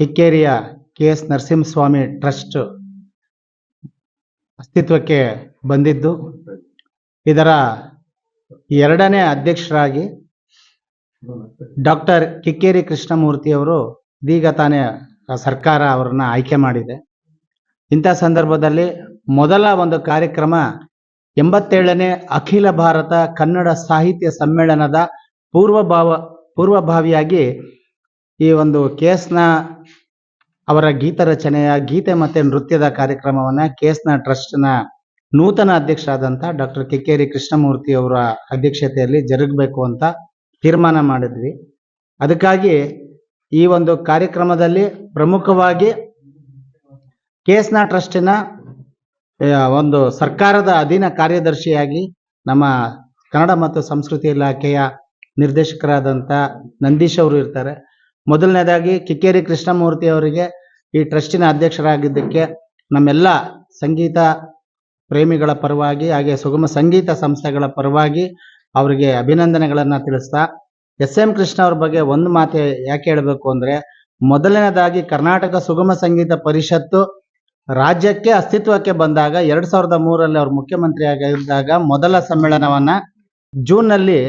ಕಿಕ್ಕೇರಿಯ K S Narasimhaswamy trust ಅಸ್ತಿತ್ವಕ್ಕೆ ಬಂದಿದ್ದು. ಇದರ ಎರಡನೇ ಅಧ್ಯಕ್ಷರಾಗಿ ಡಾಕ್ಟರ್ ಕಿಕ್ಕೇರಿ ಕೃಷ್ಣಮೂರ್ತಿ ಅವರು ಇದೀಗ ತಾನೇ ಸರ್ಕಾರ ಅವರನ್ನ ಆಯ್ಕೆ ಮಾಡಿದೆ. ಇಂಥ ಸಂದರ್ಭದಲ್ಲಿ ಮೊದಲ ಒಂದು ಕಾರ್ಯಕ್ರಮ ಎಂಬತ್ತೇಳನೇ ಅಖಿಲ ಭಾರತ ಕನ್ನಡ ಸಾಹಿತ್ಯ ಸಮ್ಮೇಳನದ ಪೂರ್ವಭಾವ ಪೂರ್ವಭಾವಿಯಾಗಿ ಈ ಒಂದು ಕೇಸ್ನ ಅವರ ಗೀತ ರಚನೆಯ ಗೀತೆ ಮತ್ತೆ ನೃತ್ಯದ ಕಾರ್ಯಕ್ರಮವನ್ನ ಕೇಸ್ನ ಟ್ರಸ್ಟ್ನ ನೂತನ ಅಧ್ಯಕ್ಷರಾದಂಥ ಡಾಕ್ಟರ್ ಕಿಕ್ಕೇರಿ ಕೃಷ್ಣಮೂರ್ತಿ ಅವರ ಅಧ್ಯಕ್ಷತೆಯಲ್ಲಿ ಜರುಗಬೇಕು ಅಂತ ತೀರ್ಮಾನ ಮಾಡಿದ್ವಿ. ಅದಕ್ಕಾಗಿ ಈ ಒಂದು ಕಾರ್ಯಕ್ರಮದಲ್ಲಿ ಪ್ರಮುಖವಾಗಿ ಕೇಸ್ನ ಟ್ರಸ್ಟಿನ ಒಂದು ಸರ್ಕಾರದ ಅಧೀನ ಕಾರ್ಯದರ್ಶಿಯಾಗಿ ನಮ್ಮ ಕನ್ನಡ ಮತ್ತು ಸಂಸ್ಕೃತಿ ಇಲಾಖೆಯ ನಿರ್ದೇಶಕರಾದಂಥ ನಂದೀಶ್ ಅವರು ಇರ್ತಾರೆ. ಮೊದಲನೇದಾಗಿ ಕಿಕ್ಕೇರಿ ಕೃಷ್ಣಮೂರ್ತಿ ಅವರಿಗೆ ಈ ಟ್ರಸ್ಟಿನ ಅಧ್ಯಕ್ಷರಾಗಿದ್ದಕ್ಕೆ ನಮ್ಮೆಲ್ಲ ಸಂಗೀತ ಪ್ರೇಮಿಗಳ ಪರವಾಗಿ ಹಾಗೆ ಸುಗಮ ಸಂಗೀತ ಸಂಸ್ಥೆಗಳ ಪರವಾಗಿ ಅವರಿಗೆ ಅಭಿನಂದನೆಗಳನ್ನು ತಿಳಿಸ್ತಾ ಎಸ್ ಎಂ ಕೃಷ್ಣ ಅವ್ರ ಬಗ್ಗೆ ಒಂದು ಮಾತು ಯಾಕೆ ಹೇಳಬೇಕು ಅಂದ್ರೆ, ಮೊದಲನೇದಾಗಿ ಕರ್ನಾಟಕ ಸುಗಮ ಸಂಗೀತ ಪರಿಷತ್ತು ರಾಜ್ಯಕ್ಕೆ ಅಸ್ತಿತ್ವಕ್ಕೆ ಬಂದಾಗ ಎರಡ್ ಸಾವಿರದ ಮೂರಲ್ಲಿ ಅವರು ಮುಖ್ಯಮಂತ್ರಿ ಆಗಿದ್ದಾಗ ಮೊದಲ ಸಮ್ಮೇಳನವನ್ನ ಜೂನ್ನಲ್ಲಿ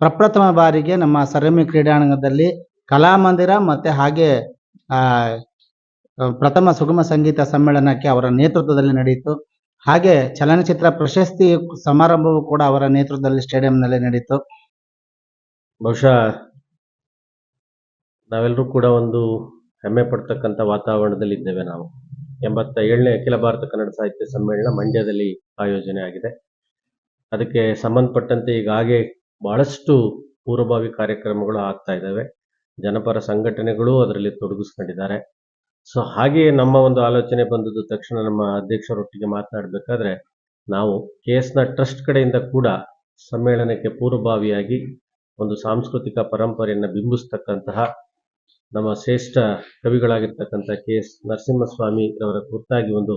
ಪ್ರಪ್ರಥಮ ಬಾರಿಗೆ ನಮ್ಮ ಸರಮಿ ಕ್ರೀಡಾಂಗಣದಲ್ಲಿ ಕಲಾಮಂದಿರ ಮತ್ತೆ ಹಾಗೆ, ಆ, ಪ್ರಥಮ ಸುಗಮ ಸಂಗೀತ ಸಮ್ಮೇಳನಕ್ಕೆ ಅವರ ನೇತೃತ್ವದಲ್ಲಿ ನಡೆಯಿತು. ಹಾಗೆ ಚಲನಚಿತ್ರ ಪ್ರಶಸ್ತಿ ಸಮಾರಂಭವು ಕೂಡ ಅವರ ನೇತೃತ್ವದಲ್ಲಿ ಸ್ಟೇಡಿಯಂನಲ್ಲಿ ನಡೆಯಿತು ಬಹುಶಃ ನಾವೆಲ್ಲರೂ ಕೂಡ ಒಂದು ಹೆಮ್ಮೆ ಪಡ್ತಕ್ಕಂಥ ವಾತಾವರಣದಲ್ಲಿ ಇದ್ದೇವೆ ನಾವು. ಎಂಬತ್ತ ಏಳನೇ ಅಖಿಲ ಭಾರತ ಕನ್ನಡ ಸಾಹಿತ್ಯ ಸಮ್ಮೇಳನ ಮಂಡ್ಯದಲ್ಲಿ ಆಯೋಜನೆ ಆಗಿದೆ. ಅದಕ್ಕೆ ಸಂಬಂಧಪಟ್ಟಂತೆ ಈಗಾಗಲೇ ಬಹಳಷ್ಟು ಪೂರ್ವಭಾವಿ ಕಾರ್ಯಕ್ರಮಗಳು ಆಗ್ತಾ ಇದ್ದಾವೆ. ಜನಪರ ಸಂಘಟನೆಗಳು ಅದರಲ್ಲಿ ತೊಡಗಿಸ್ಕೊಂಡಿದ್ದಾರೆ. ಸೊ ಹಾಗೆಯೇ ನಮ್ಮ ಒಂದು ಆಲೋಚನೆ ಬಂದದ್ದು ತಕ್ಷಣ ನಮ್ಮ ಅಧ್ಯಕ್ಷರೊಟ್ಟಿಗೆ ಮಾತನಾಡಬೇಕಾದ್ರೆ, ನಾವು ಕೆ ಎಸ್ನ ಟ್ರಸ್ಟ್ ಕಡೆಯಿಂದ ಕೂಡ ಸಮ್ಮೇಳನಕ್ಕೆ ಪೂರ್ವಭಾವಿಯಾಗಿ ಒಂದು ಸಾಂಸ್ಕೃತಿಕ ಪರಂಪರೆಯನ್ನು ಬಿಂಬಿಸ್ತಕ್ಕಂತಹ ನಮ್ಮ ಶ್ರೇಷ್ಠ ಕವಿಗಳಾಗಿರ್ತಕ್ಕಂಥ ಕೆ ಎಸ್ ನರಸಿಂಹಸ್ವಾಮಿ ಅವರ ಕುರಿತಾಗಿ ಒಂದು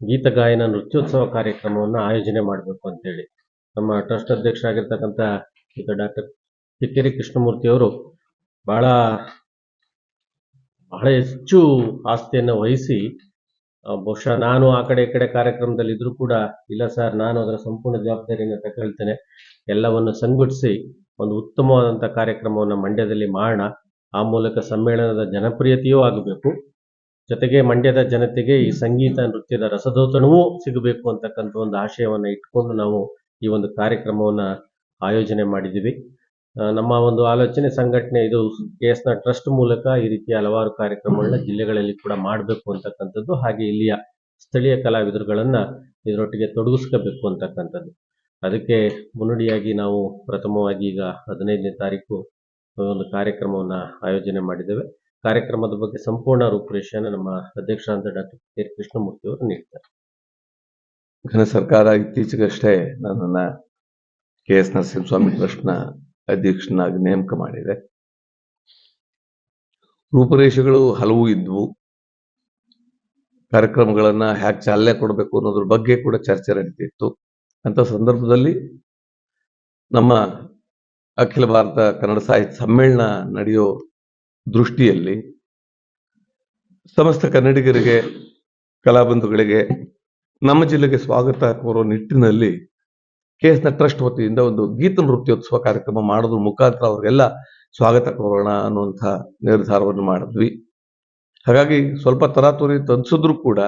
ಗೀತ ಗಾಯನ ನೃತ್ಯೋತ್ಸವ ಕಾರ್ಯಕ್ರಮವನ್ನು ಆಯೋಜನೆ ಮಾಡಬೇಕು ಅಂತೇಳಿ ನಮ್ಮ ಟ್ರಸ್ಟ್ ಅಧ್ಯಕ್ಷರಾಗಿರ್ತಕ್ಕಂಥ ಈಗ ಡಾಕ್ಟರ್ ಕಿಕ್ಕೇರಿ ಕೃಷ್ಣಮೂರ್ತಿ ಅವರು ಬಹಳ ಬಹಳ ಹೆಚ್ಚು ಆಸ್ತಿಯನ್ನು ವಹಿಸಿ ಬಹುಶಃ ನಾನು ಆ ಕಡೆ ಈ ಕಡೆ ಕಾರ್ಯಕ್ರಮದಲ್ಲಿ ಇದ್ರೂ ಕೂಡ, ಇಲ್ಲ ಸರ್, ನಾನು ಅದರ ಸಂಪೂರ್ಣ ಜವಾಬ್ದಾರಿಯನ್ನು ತಗೊಳ್ತೇನೆ ಎಲ್ಲವನ್ನು ಸಂಘಟಿಸಿ ಒಂದು ಉತ್ತಮವಾದಂಥ ಕಾರ್ಯಕ್ರಮವನ್ನು ಮಂಡ್ಯದಲ್ಲಿ ಮಾಡೋಣ. ಆ ಮೂಲಕ ಸಮ್ಮೇಳನದ ಜನಪ್ರಿಯತೆಯೂ ಆಗಬೇಕು. ಜೊತೆಗೆ ಮಂಡ್ಯದ ಜನತೆಗೆ ಈ ಸಂಗೀತ, ನೃತ್ಯದ ರಸದೋತನವೂ ಸಿಗಬೇಕು ಅಂತಕ್ಕಂಥ ಒಂದು ಆಶಯವನ್ನು ಇಟ್ಕೊಂಡು ನಾವು ಈ ಒಂದು ಕಾರ್ಯಕ್ರಮವನ್ನು ಆಯೋಜನೆ ಮಾಡಿದ್ದೀವಿ. ನಮ್ಮ ಒಂದು ಆಲೋಚನೆ ಸಂಘಟನೆ ಇದು ಕೆ ಎಸ್ನ ಟ್ರಸ್ಟ್ ಮೂಲಕ ಈ ರೀತಿಯ ಹಲವಾರು ಕಾರ್ಯಕ್ರಮಗಳನ್ನ ಜಿಲ್ಲೆಗಳಲ್ಲಿ ಕೂಡ ಮಾಡಬೇಕು ಅಂತಕ್ಕಂಥದ್ದು, ಹಾಗೆ ಇಲ್ಲಿಯ ಸ್ಥಳೀಯ ಕಲಾವಿದರುಗಳನ್ನ ಇದರೊಟ್ಟಿಗೆ ತೊಡಗಿಸ್ಕೋಬೇಕು ಅಂತಕ್ಕಂಥದ್ದು. ಅದಕ್ಕೆ ಮುನ್ನುಡಿಯಾಗಿ ನಾವು ಪ್ರಥಮವಾಗಿ ಈಗ ಹದಿನೈದನೇ ತಾರೀಕು ಒಂದು ಕಾರ್ಯಕ್ರಮವನ್ನು ಆಯೋಜನೆ ಮಾಡಿದ್ದೇವೆ. ಕಾರ್ಯಕ್ರಮದ ಬಗ್ಗೆ ಸಂಪೂರ್ಣ ರೂಪುರೇಷೆಯನ್ನು ನಮ್ಮ ಅಧ್ಯಕ್ಷರಾದ ಡಾಕ್ಟರ್ ಕೆ. ಕೃಷ್ಣಮೂರ್ತಿ ಅವರು ನೀಡ್ತಾರೆ. ಘನ ಸರ್ಕಾರ ಇತ್ತೀಚೆಗಷ್ಟೇ ನನ್ನನ್ನು ಕೆ ಎಸ್ ನರಸಿಂಹಸ್ವಾಮಿ ಟ್ರಸ್ಟ್ನ ಅಧ್ಯಕ್ಷನಾಗಿ ನೇಮಕ ಮಾಡಿದೆ. ರೂಪುರೇಷೆಗಳು ಹಲವು ಇದ್ವು. ಕಾರ್ಯಕ್ರಮಗಳನ್ನ ಹ್ಯಾಕ್ ಚಾಲನೆ ಕೊಡಬೇಕು ಅನ್ನೋದ್ರ ಬಗ್ಗೆ ಕೂಡ ಚರ್ಚೆ ನಡೀತಿತ್ತು. ಅಂತ ಸಂದರ್ಭದಲ್ಲಿ ನಮ್ಮ ಅಖಿಲ ಭಾರತ ಕನ್ನಡ ಸಾಹಿತ್ಯ ಸಮ್ಮೇಳನ ನಡೆಯೋ ದೃಷ್ಟಿಯಲ್ಲಿ ಸಮಸ್ತ ಕನ್ನಡಿಗರಿಗೆ, ಕಲಾಬಂಧುಗಳಿಗೆ, ನಮ್ಮ ಜಿಲ್ಲೆಗೆ ಸ್ವಾಗತ ಕೋರೋ ನಿಟ್ಟಿನಲ್ಲಿ ಕೆಎಸ್ನ ಟ್ರಸ್ಟ್ ವತಿಯಿಂದ ಒಂದು ಗೀತ ನೃತ್ಯೋತ್ಸವ ಕಾರ್ಯಕ್ರಮ ಮಾಡೋದ್ರ ಮುಖಾಂತರ ಅವರಿಗೆಲ್ಲ ಸ್ವಾಗತ ಕೋರೋಣ ಅನ್ನುವಂಥ ನಿರ್ಧಾರವನ್ನು ಮಾಡಿದ್ವಿ. ಹಾಗಾಗಿ ಸ್ವಲ್ಪ ತರಾತುರಿ ತನ್ಸಿದ್ರು ಕೂಡ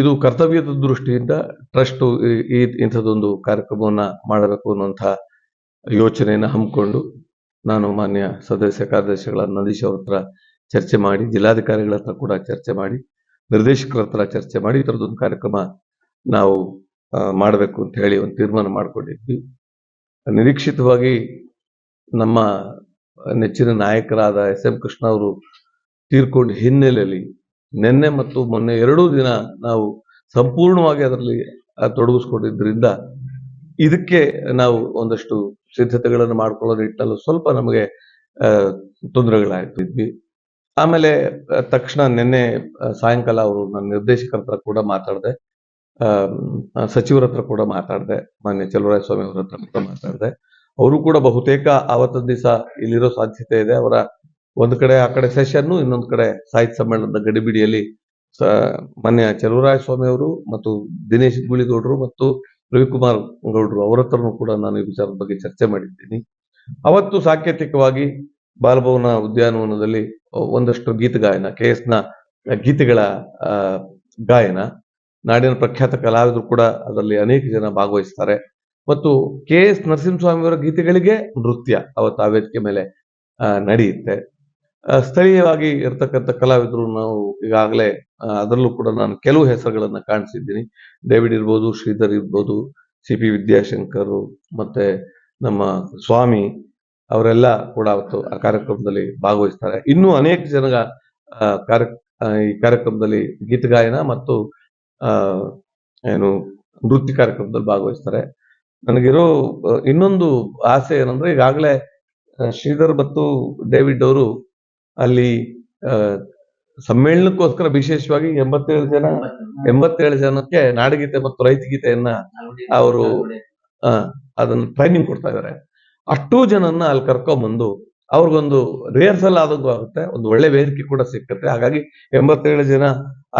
ಇದು ಕರ್ತವ್ಯದ ದೃಷ್ಟಿಯಿಂದ ಟ್ರಸ್ಟ್ ಈ ಇಂಥದ್ದೊಂದು ಕಾರ್ಯಕ್ರಮವನ್ನ ಮಾಡಬೇಕು ಅನ್ನುವಂಥ ಯೋಚನೆಯನ್ನು ಹಮ್ಮಿಕೊಂಡು ನಾನು ಮಾನ್ಯ ಸದಸ್ಯ ಕಾರ್ಯದರ್ಶಿಗಳ ನಂದೀಶ್ ಅವ್ರ ಹತ್ರ ಚರ್ಚೆ ಮಾಡಿ, ಜಿಲ್ಲಾಧಿಕಾರಿಗಳ ಹತ್ರ ಕೂಡ ಚರ್ಚೆ ಮಾಡಿ, ನಿರ್ದೇಶಕರ ಹತ್ರ ಚರ್ಚೆ ಮಾಡಿ ಈ ಥರದೊಂದು ಕಾರ್ಯಕ್ರಮ ನಾವು ಮಾಡಬೇಕು ಅಂತ ಹೇಳಿ ಒಂದು ತೀರ್ಮಾನ ಮಾಡಿಕೊಂಡಿದ್ವಿ. ನಿರೀಕ್ಷಿತವಾಗಿ ನಮ್ಮ ನೆಚ್ಚಿನ ನಾಯಕರಾದ ಎಸ್ ಎಂ ಕೃಷ್ಣ ಅವರು ತೀರ್ಕೊಂಡ ಹಿನ್ನೆಲೆಯಲ್ಲಿ ನಿನ್ನೆ ಮತ್ತು ಮೊನ್ನೆ ಎರಡೂ ದಿನ ನಾವು ಸಂಪೂರ್ಣವಾಗಿ ಅದರಲ್ಲಿ ತೊಡಗಿಸ್ಕೊಂಡಿದ್ದರಿಂದ ಇದಕ್ಕೆ ನಾವು ಒಂದಷ್ಟು ಸಿದ್ಧತೆಗಳನ್ನು ಮಾಡ್ಕೊಳ್ಳೋ ನಿಟ್ಟಿನಲ್ಲಿ ಸ್ವಲ್ಪ ನಮಗೆ ತೊಂದರೆಗಳಾಗ್ತಿದ್ವಿ. ಆಮೇಲೆ ತಕ್ಷಣ ನಿನ್ನೆ ಸಾಯಂಕಾಲ ಅವರು ನನ್ನ ನಿರ್ದೇಶಕರ ಹತ್ರ ಕೂಡ ಮಾತಾಡಿದೆ ಸಚಿವರ ಹತ್ರ ಕೂಡ ಮಾತಾಡಿದೆ, ಮಾನ್ಯ ಚಲುವರಾಯ ಸ್ವಾಮಿ ಅವರ ಹತ್ರ ಕೂಡ ಮಾತಾಡಿದೆ. ಅವರು ಕೂಡ ಬಹುತೇಕ ಆವತ್ತಿನ ದಿವಸ ಇಲ್ಲಿರೋ ಸಾಧ್ಯತೆ ಇದೆ. ಅವರ ಒಂದು ಕಡೆ, ಆ ಕಡೆ ಸೆಷನ್ನು, ಇನ್ನೊಂದು ಕಡೆ ಸಾಹಿತ್ಯ ಸಮ್ಮೇಳನದ ಗಡಿಬಿಡಿಯಲ್ಲಿ ಮಾನ್ಯ ಚಲುವರಾಯ ಸ್ವಾಮಿ ಅವರು ಮತ್ತು ದಿನೇಶ್ ಗುಳಿಗೌಡರು ಮತ್ತು ರವಿಕುಮಾರ್ ಗೌಡರು ಅವರ ಹತ್ರನೂ ಕೂಡ ನಾನು ಈ ವಿಚಾರದ ಬಗ್ಗೆ ಚರ್ಚೆ ಮಾಡಿದ್ದೀನಿ. ಅವತ್ತು ಸಾಂಕೇತಿಕವಾಗಿ ಬಾಲಭವನ ಉದ್ಯಾನವನದಲ್ಲಿ ಒಂದಷ್ಟು ಗೀತ ಗಾಯನ ಕೆ ಎಸ್ನ ಗೀತೆಗಳ ಗಾಯನ ನಾಡಿನ ಪ್ರಖ್ಯಾತ ಕಲಾವಿದರು ಕೂಡ ಅದರಲ್ಲಿ ಅನೇಕ ಜನ ಭಾಗವಹಿಸ್ತಾರೆ. ಮತ್ತು ಕೆ ಎಸ್ ನರಸಿಂಹಸ್ವಾಮಿ ಅವರ ಗೀತೆಗಳಿಗೆ ನೃತ್ಯ ಅವತ್ತು ಆ ವೇದಿಕೆ ಮೇಲೆ ನಡೆಯುತ್ತೆ. ಸ್ಥಳೀಯವಾಗಿ ಇರ್ತಕ್ಕಂಥ ಕಲಾವಿದರು ನಾವು ಈಗಾಗಲೇ ಅದರಲ್ಲೂ ಕೂಡ ನಾನು ಕೆಲವು ಹೆಸರುಗಳನ್ನ ಕಾಣಿಸಿದ್ದೀನಿ. ಡೇವಿಡ್ ಇರ್ಬೋದು, ಶ್ರೀಧರ್ ಇರ್ಬೋದು ಸಿ ಪಿ ವಿದ್ಯಾಶಂಕರ್ ಮತ್ತೆ ನಮ್ಮ ಸ್ವಾಮಿ ಅವರೆಲ್ಲ ಕೂಡ ಅವತ್ತು ಆ ಕಾರ್ಯಕ್ರಮದಲ್ಲಿ ಭಾಗವಹಿಸ್ತಾರೆ. ಇನ್ನೂ ಅನೇಕ ಜನ ಈ ಕಾರ್ಯಕ್ರಮದಲ್ಲಿ ಗೀತಗಾಯನ ಮತ್ತು ಏನು ನೃತ್ಯ ಕಾರ್ಯಕ್ರಮದಲ್ಲಿ ಭಾಗವಹಿಸ್ತಾರೆ. ನನಗಿರೋ ಇನ್ನೊಂದು ಆಸೆ ಏನಂದ್ರೆ ಈಗಾಗಲೇ ಶ್ರೀಧರ್ ಮತ್ತು ಡೇವಿಡ್ ಅವರು ಅಲ್ಲಿ ಸಮ್ಮೇಳನಕ್ಕೋಸ್ಕರ ವಿಶೇಷವಾಗಿ ಎಂಬತ್ತೇಳು ಜನ, ಎಂಬತ್ತೇಳು ಜನಕ್ಕೆ ನಾಡಗೀತೆ ಮತ್ತು ರೈತಗೀತೆಯನ್ನ ಅವರು ಅದನ್ನ ಟ್ರೈನಿಂಗ್ ಕೊಡ್ತಾ ಇದ್ದಾರೆ. ಅಷ್ಟೂ ಜನನ್ನ ಅಲ್ಲಿ ಕರ್ಕೊಂಬಂದು ಅವ್ರಿಗೊಂದು ರಿಹರ್ಸಲ್ ಆದಂಗೂ ಆಗುತ್ತೆ, ಒಂದು ಒಳ್ಳೆ ವೇದಿಕೆ ಕೂಡ ಸಿಕ್ಕತ್ತೆ. ಹಾಗಾಗಿ ಎಂಬತ್ತೇಳು ಜನ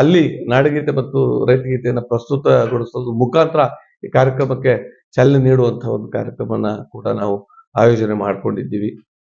ಅಲ್ಲಿ ನಾಡಗೀತೆ ಮತ್ತು ರೈತಗೀತೆಯನ್ನು ಪ್ರಸ್ತುತಗೊಳಿಸೋದು ಮುಖಾಂತರ ಈ ಕಾರ್ಯಕ್ರಮಕ್ಕೆ ಚಾಲನೆ ನೀಡುವಂತಹ ಒಂದು ಕಾರ್ಯಕ್ರಮನ ಕೂಡ ನಾವು ಆಯೋಜನೆ ಮಾಡ್ಕೊಂಡಿದ್ದೀವಿ.